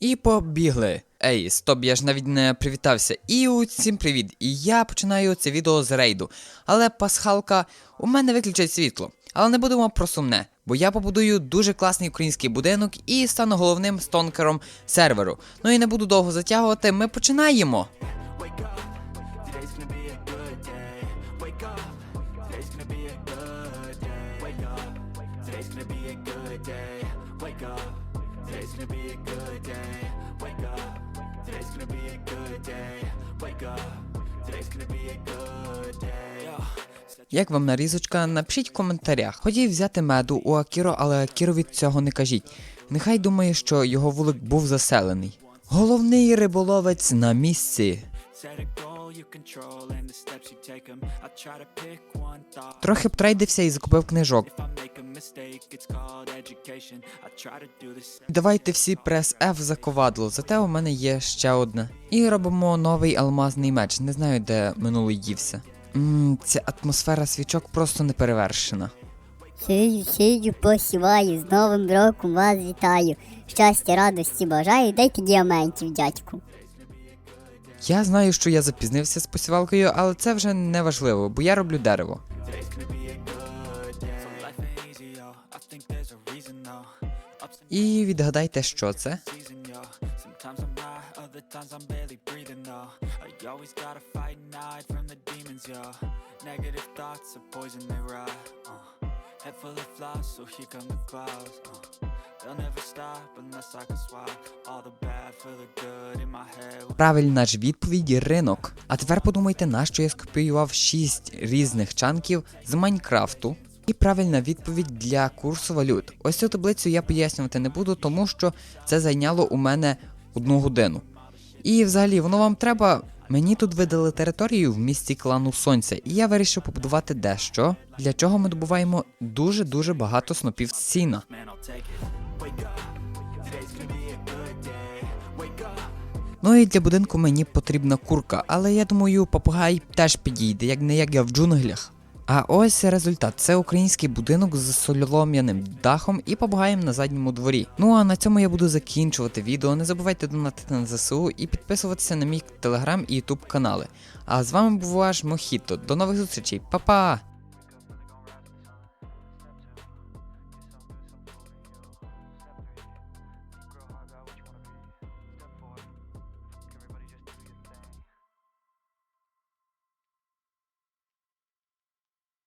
І побігли. Ей, стоп, я ж навіть не привітався. І усім привіт! І я починаю це відео з рейду. Але пасхалка, у мене виключать світло. Але не будемо про сумне, бо я побудую дуже класний український будинок і стану головним стонкером серверу. Ну і не буду довго затягувати, ми починаємо. Як вам нарізочка? Напишіть в коментарях. Хотів взяти меду у Акіро, але Акірові цього не кажіть. Нехай думає, що його вулик був заселений. Головний риболовець на місці. A. Трохи трейдився і закупив книжок. Давайте всі прес F за ковадло, зате у мене є ще одне. І робимо новий алмазний меч. Не знаю, де минулий дівся. Ммм, ця атмосфера свічок просто не перевершена. Сидю, сидю, посіваю, з Новим роком вас вітаю. Щастя, радості бажаю, дайте діамантів, дядьку. Я знаю, що я запізнився з посівалкою, але це вже не важливо, бо я роблю дерево. І відгадайте, що це? Uh. Uh. Правильна ж відповідь ринок. А тепер подумайте, на що я скопіював 6 різних чанків з Майнкрафту. І правильна відповідь для курсу валют. Ось цю таблицю я пояснювати не буду, тому що це зайняло у мене одну годину. І взагалі, воно вам треба. Мені тут видали територію в місті клану Сонця, і я вирішив побудувати дещо, для чого ми добуваємо дуже-дуже багато снопів сіна. Ну і для будинку мені потрібна курка, але я думаю, попугай теж підійде, як не як я в джунглях. А ось результат: це український будинок з солом'яним дахом і попугаєм на задньому дворі. Ну а на цьому я буду закінчувати відео. Не забувайте донатити на ЗСУ і підписуватися на мій телеграм і ютуб канали. А з вами був ваш Мохіто. До нових зустрічей, Па-па!